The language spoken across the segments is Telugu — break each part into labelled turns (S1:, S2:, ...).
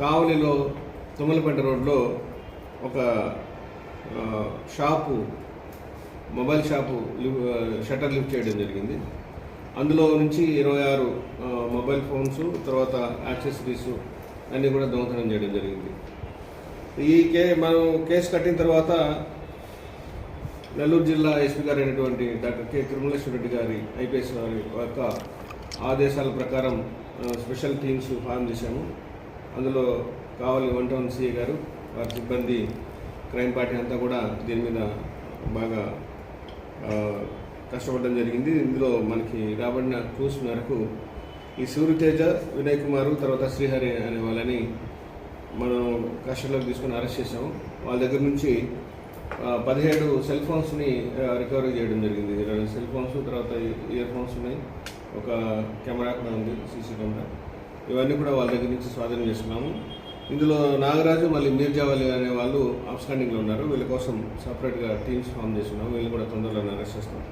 S1: కావలిలో తుమ్మలపేట రోడ్లో ఒక shop mobile shop shutter lift చేయడం జరిగింది. అందులో నుంచి ఇరవై ఆరు మొబైల్ ఫోన్స్ తర్వాత యాక్సెసరీస్ అన్నీ కూడా దొంగతనం చేయడం జరిగింది. ఈ కే మనం కేసు కట్టిన తర్వాత నెల్లూరు జిల్లా ఎస్పీ గారు అయినటువంటి డాక్టర్ కె తిరుమలేశ్వర రెడ్డి గారి ఐపీఎస్ గారి యొక్క ఆదేశాల ప్రకారం స్పెషల్ టీమ్స్ ఫామ్ చేశాము. అందులో కావాలి వన్ టౌన్ సిఏ గారు వారి సిబ్బంది క్రైమ్ పార్టీ అంతా కూడా దీని మీద బాగా కష్టపడడం జరిగింది. ఇందులో మనకి రాబడిన క్లూస్ మేరకు ఈ సూర్యతేజ వినయ్ కుమారు తర్వాత శ్రీహరి అనే వాళ్ళని మనం కస్టడీలోకి తీసుకొని అరెస్ట్ చేసాము వాళ్ళ దగ్గర నుంచి పదిహేడు సెల్ ఫోన్స్ని రికవరీ చేయడం జరిగింది. రెండు సెల్ ఫోన్స్ తర్వాత ఇయర్ ఫోన్స్ ఉన్నాయి ఒక కెమెరా కూడా ఉంది సీసీ కెమెరా. ఇవన్నీ కూడా వాళ్ళ దగ్గర నుంచి స్వాధీనం చేసుకున్నాము. ఇందులో నాగరాజు మళ్ళీ మీర్జావలి అనే వాళ్ళు అవుట్స్టాండింగ్లో ఉన్నారు. వీళ్ళ కోసం సపరేట్గా టీమ్స్ ఫామ్ చేస్తున్నాము వీళ్ళు కూడా తొందరలో అరెస్ట్ చేస్తాం.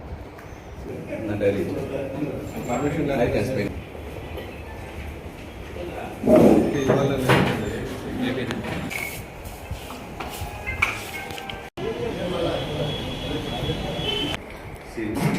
S1: See.